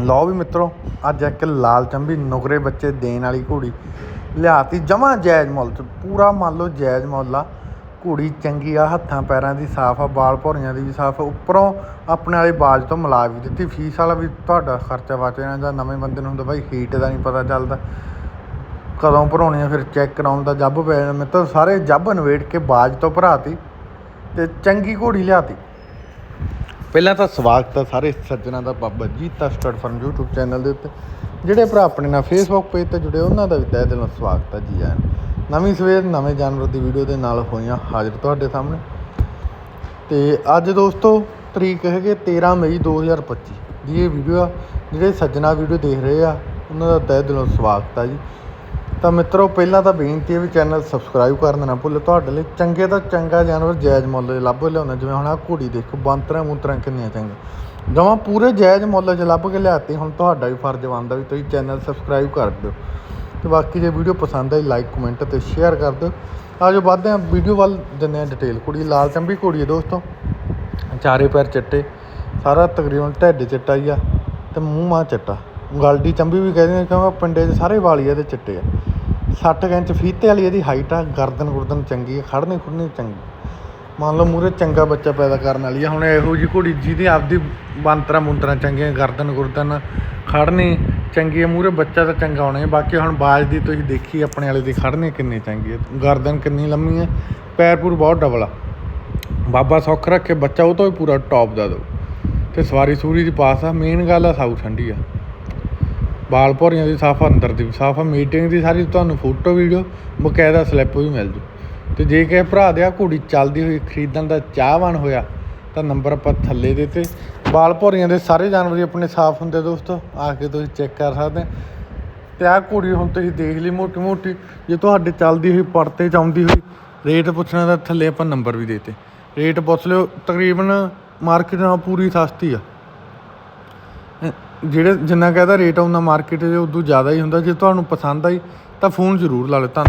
ਲਓ ਵੀ ਮਿੱਤਰੋ, ਅੱਜ ਇੱਕ ਲਾਲ ਚੰਬੀ ਨੁਕਰੇ ਬੱਚੇ ਦੇਣ ਵਾਲੀ ਘੋੜੀ ਲਿਆਤੀ ਜਮਾ ਜਾਇਜ਼ ਮੁੱਲ ਚ, ਪੂਰਾ ਮੰਨ ਲਓ ਜਾਇਜ਼ ਮੁੱਲ ਆ। ਘੋੜੀ ਚੰਗੀ ਆ, ਹੱਥਾਂ ਪੈਰਾਂ ਦੀ ਸਾਫ਼ ਆ ਬਾਲ ਭੌਰੀਆਂ ਦੀ ਵੀ ਸਾਫ਼ ਆ, ਉੱਪਰੋਂ ਆਪਣੇ ਵਾਲੀ ਬਾਜ ਤੋਂ ਮਿਲਾ ਵੀ ਦਿੱਤੀ। ਫੀਸ ਵਾਲਾ ਵੀ ਤੁਹਾਡਾ ਖਰਚਾ ਬਚ ਜਾਣਾ ਜਾਂ ਨਵੇਂ ਬੰਦੇ ਨੂੰ ਹੁੰਦਾ ਬਾਈ ਹੀਟ ਦਾ ਨਹੀਂ ਪਤਾ ਚੱਲਦਾ। ਕਦੋਂ ਭਰਾਉਣੀ ਆ, ਫਿਰ ਚੈੱਕ ਕਰਾਉਣ ਦਾ ਜੱਬ ਪੈ ਜਾਣਾ। ਮਿੱਤਰ, ਸਾਰੇ ਜੱਬ ਨਵੇੜ ਕੇ ਬਾਜ ਤੋਂ ਭਰਾਤੀ ਤੇ ਚੰਗੀ ਘੋੜੀ ਲਿਆਤੀ। ਪਹਿਲਾਂ ਤਾਂ ਸਵਾਗਤ ਹੈ ਸਾਰੇ ਸੱਜਣਾ ਦਾ Baba Jeeta stud farm YouTube channel ਦੇ ਉੱਤੇ। ਜਿਹੜੇ ਭਰਾ ਆਪਣੇ ਨਾਲ Facebook ਪੇਜ ਤੇ ਜੁੜੇ, ਉਹਨਾਂ ਦਾ ਵੀ ਤਹਿ ਦਿਲੋਂ ਸਵਾਗਤ ਹੈ ਜੀ ਆਇਆਂ ਨਵੀਂ ਸਵੇਰ, ਨਵੇਂ ਜਾਨਵਰ ਦੀ ਵੀਡੀਓ ਦੇ ਨਾਲ ਹੋਈਆਂ ਹਾਜ਼ਰ ਤੁਹਾਡੇ ਸਾਹਮਣੇ। ਤੇ ਅੱਜ ਦੋਸਤੋ, ਤਰੀਕ ਹੈਗੇ 13 ਮਈ 2025 ਦੀ ਇਹ ਵੀਡੀਓ ਆ, ਜਿਹੜੇ ਸੱਜਣਾ ਵੀਡੀਓ ਦੇਖ ਰਹੇ ਆ, ਉਹਨਾਂ ਦਾ ਤਹਿ ਦਿਲੋਂ ਸਵਾਗਤ ਆ ਜੀ। ਤਾਂ ਮਿੱਤਰੋ, ਪਹਿਲਾਂ ਤਾਂ ਬੇਨਤੀ ਹੈ ਵੀ ਚੈਨਲ ਸਬਸਕ੍ਰਾਈਬ ਕਰਨਾ ਨਾ ਭੁੱਲੋ। ਤੁਹਾਡੇ ਲਈ ਚੰਗੇ ਤੋਂ ਚੰਗਾ ਜਾਨਵਰ ਜਾਇਜ਼ ਮੁੱਲ ਦੇ ਲੱਭ ਲਿਆਉਂਦਾ। ਜਿਵੇਂ ਹੁਣ ਆ ਘੋੜੀ ਦੇਖੋ ਬਾਂਤਰਾਂ ਮੂਤਰਾਂ ਕਿੰਨੀਆਂ ਚੰਗੀਆਂ। ਜਮਾਂ ਪੂਰੇ ਜਾਇਜ਼ ਮੁੱਲ 'ਚ ਲੱਭ ਕੇ ਲਿਆਤੀ, ਹੁਣ ਤੁਹਾਡਾ ਵੀ ਫਰਜ਼ ਬਣਦਾ ਵੀ ਤੁਸੀਂ ਚੈਨਲ ਸਬਸਕ੍ਰਾਈਬ ਕਰ ਦਿਓ। ਤੇ ਬਾਕੀ ਜੇ ਵੀਡੀਓ ਪਸੰਦ ਆਈ ਲਾਈਕ ਕਮੈਂਟ ਤੇ ਸ਼ੇਅਰ ਕਰ ਦਿਓ। ਆਜੋ ਵੱਧਦੇ ਹਾਂ ਵੀਡੀਓ ਵੱਲ, ਦਿੰਦੇ ਹਾਂ ਡਿਟੇਲ ਕੁੜੀ ਲਾਲ ਚੰਬੀ ਘੋੜੀ ਹੈ ਦੋਸਤੋ। ਚਾਰੇ ਪੈਰ ਚਿੱਟੇ, ਸਾਰਾ ਤਕਰੀਬਨ ਢਿੱਡ ਚਿੱਟਾ ਹੀ ਆ ਤੇ ਮੂੰਹ ਮਾਂ ਚਿੱਟਾ। ਗਲਡੀ ਚੰਬੀ ਵੀ ਕਹਿੰਦੇ ਨੇ ਕਿਉਂਕਿ ਪਿੰਡੇ 'ਚ ਸਾਰੇ ਵਾਲੀ ਇਹਦੇ ਚਿੱਟੇ ਆ। 60 ਇੰਚ ਫੀਤੇ ਵਾਲੀ ਇਹਦੀ ਹਾਈਟ ਆ, ਗਰਦਨ ਗੁਰਦਨ ਚੰਗੀ ਆ ਖੜਨੀ ਖੁੜਨੀ ਚੰਗੀ। ਮੰਨ ਲਓ ਮੂਰੇ ਚੰਗਾ ਬੱਚਾ ਪੈਦਾ ਕਰਨ ਵਾਲੀ ਆ, ਹੁਣ ਇਹੋ ਜੀ ਘੋੜੀ ਜਿਹਦੀ ਆਪਦੀ ਬੰਤਰਾ ਮੁੰਤਰਾ ਚੰਗੀਆਂ, ਗਰਦਨ ਗੁਰਦਨ ਖੜਨੀ ਚੰਗੀ ਆ ਮੂਰੇ ਬੱਚਾ ਤਾਂ ਚੰਗਾ ਹੋਣਾ ਹੀ ਬਾਕੀ ਹੁਣ ਬਾਜ ਦੀ ਤੁਸੀਂ ਦੇਖੀ ਆਪਣੇ ਵਾਲੇ ਦੀ ਖੜਨੀ ਕਿੰਨੀ ਚੰਗੀ ਹੈ ਗਰਦਨ ਕਿੰਨੀ ਲੰਮੀ ਹੈ ਪੈਰ ਪੂਰ ਬਹੁਤ ਡਬਲ ਆ। ਬਾਬਾ ਸੁੱਖ ਰੱਖੇ, ਬੱਚਾ ਉਹ ਤੋਂ ਵੀ ਪੂਰਾ ਟੌਪ ਦਾ ਦੋ ਤੇ ਸਵਾਰੀ ਸੂਰੀ ਦੀ ਪਾਸ ਆ ਮੇਨ ਗੱਲ ਆ ਸਾਊ ਠੰਡੀ ਆ। ਬਾਲ ਭੌਰੀਆਂ ਦੀ ਸਾਫ਼ ਅੰਦਰ ਦੀ ਵੀ ਸਾਫ਼ ਆ ਮੀਟਿੰਗ ਦੀ ਸਾਰੀ ਤੁਹਾਨੂੰ ਫੋਟੋ, ਵੀਡੀਓ, ਬਕਾਇਦਾ ਸਲਿੱਪ ਵੀ ਮਿਲ ਜੂ। ਤੇ ਜੇ ਕਿਸੇ ਭਰਾ ਦੇ ਆ ਘੋੜੀ ਚੱਲਦੀ ਹੋਈ, ਖਰੀਦਣ ਦਾ ਚਾਹਵਾਨ ਹੋਇਆ, ਤਾਂ ਨੰਬਰ ਆਪਾਂ ਥੱਲੇ ਦੇ ਤੇ ਬਾਲ ਭੌਰੀਆਂ ਦੇ ਸਾਰੇ ਜਾਨਵਰ ਹੀ ਆਪਣੇ ਸਾਫ਼ ਹੁੰਦੇ ਦੋਸਤੋ, ਆ ਕੇ ਤੁਸੀਂ ਚੈੱਕ ਕਰ ਸਕਦੇ ਤੇ ਆਹ ਘੋੜੀ ਹੁਣ ਤੁਸੀਂ ਦੇਖ ਲਈ ਮੋਟੀ ਮੋਟੀ ਜੇ ਤੁਹਾਡੇ ਚੱਲਦੀ ਹੋਈ, ਪਰਤੇ ਚ ਆਉਂਦੀ ਹੋਈ, ਰੇਟ ਪੁੱਛਣਾ ਤਾਂ ਥੱਲੇ ਆਪਾਂ ਨੰਬਰ ਵੀ ਦੇਤੇ। ਰੇਟ ਪੁੱਛ ਲਿਓ, ਤਕਰੀਬਨ ਮਾਰਕੀਟ ਨਾਲ ਪੂਰੀ ਸਸਤੀ ਆ। ਜਿਹੜੇ ਜਿੰਨਾ ਕਹਦਾ ਰੇਟ ਆਉਂਦਾ ਮਾਰਕੀਟ 'ਚ ਉਦੋਂ ਜ਼ਿਆਦਾ ਹੀ ਹੁੰਦਾ, ਜੇ ਤੁਹਾਨੂੰ ਪਸੰਦ ਆਈ ਤਾਂ ਫੋਨ ਜ਼ਰੂਰ ਲਾ ਲਿਓ। ਧੰਨਵਾਦ।